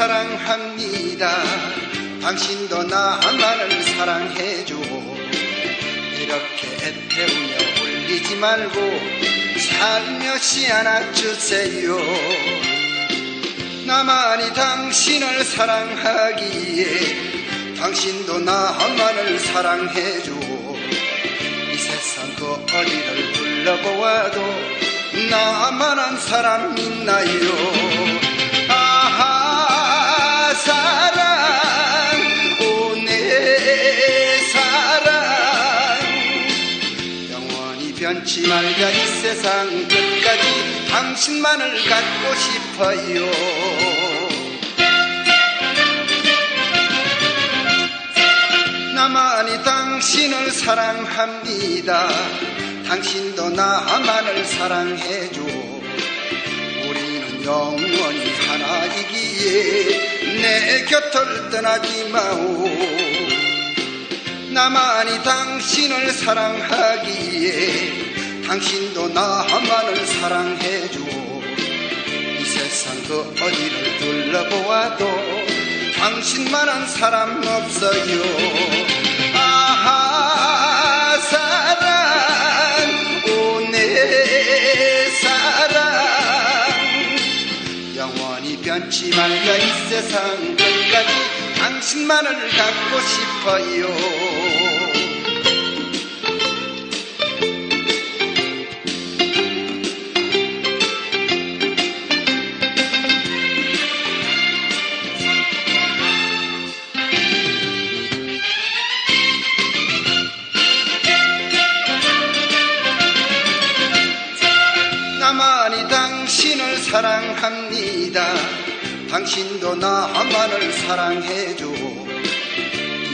사랑합니다. 당신도 나만을 사랑해줘. 이렇게 애태우며 울리지 말고 살며시 안아주세요. 나만이 당신을 사랑하기에 당신도 나만을 사랑해줘. 이 세상 그 어디를 둘러보아도 나만한 사람 있나요? 변치 말자 이 세상 끝까지 당신만을 갖고 싶어요. 나만이 당신을 사랑합니다. 당신도 나만을 사랑해줘. 우리는 영원히 하나이기에 내 곁을 떠나지 마오. 나만이 당신을 사랑하기에 당신도 나만을 사랑해줘. 이 세상 그 어디를 둘러보아도 당신만한 사람 없어요. 아하 사랑 오내 사랑. 영원히 변치 말자 이 세상 끝까지 당신만을 갖고 싶어요 사랑합니다. 당신도 나만을 사랑해줘.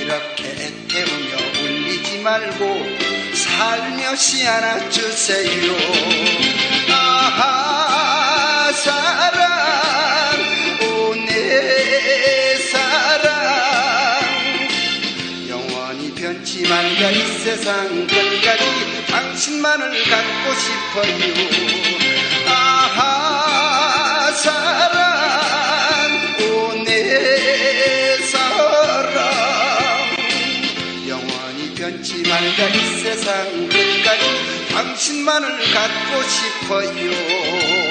이렇게 애태우며 울리지 말고 살며시 안아주세요. 아하 사랑 오내 사랑 영원히 변치 말자 이 세상 끝까지 당신만을 갖고 싶어요 말자 이 세상 끝까지 당신만을 갖고 싶어요